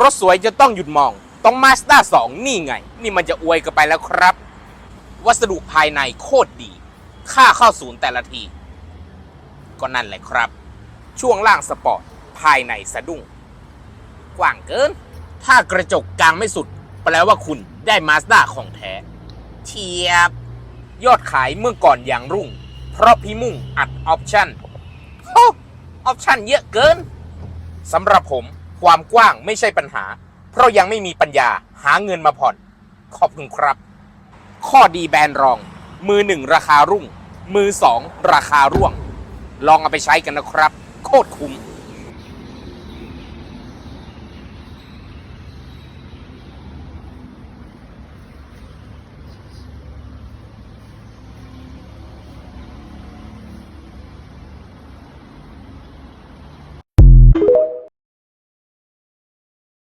รถสวยจะต้องหยุดมอง ต้องมาสด้า2นี่ไง นี่มันจะอวยกันไปแล้วครับ วัสดุภายในโคตรดี ค่าเข้าศูนย์แต่ละที ก็นั่นแหละครับ ช่วงล่างสปอร์ต ภายในสะดุ้ง กว้างเกิน ถ้ากระจกกลางไม่สุด แปลว่าคุณได้มาสด้าของแท้ เทียบ ยอดขายเมื่อก่อนอย่างรุ่ง เพราะพี่มุ่งอัดออปชั่นโอ้ออปชั่นเยอะเกินสำหรับผม ความกว้างไม่ใช่ปัญหา เพราะยังไม่มีปัญญาหาเงินมาผ่อน ขอบคุณครับ ข้อดีแบรนด์รอง มือหนึ่งราคารุ่ง มือสองราคาร่วง ลองเอาไปใช้กันนะครับ โคตรคุ้ม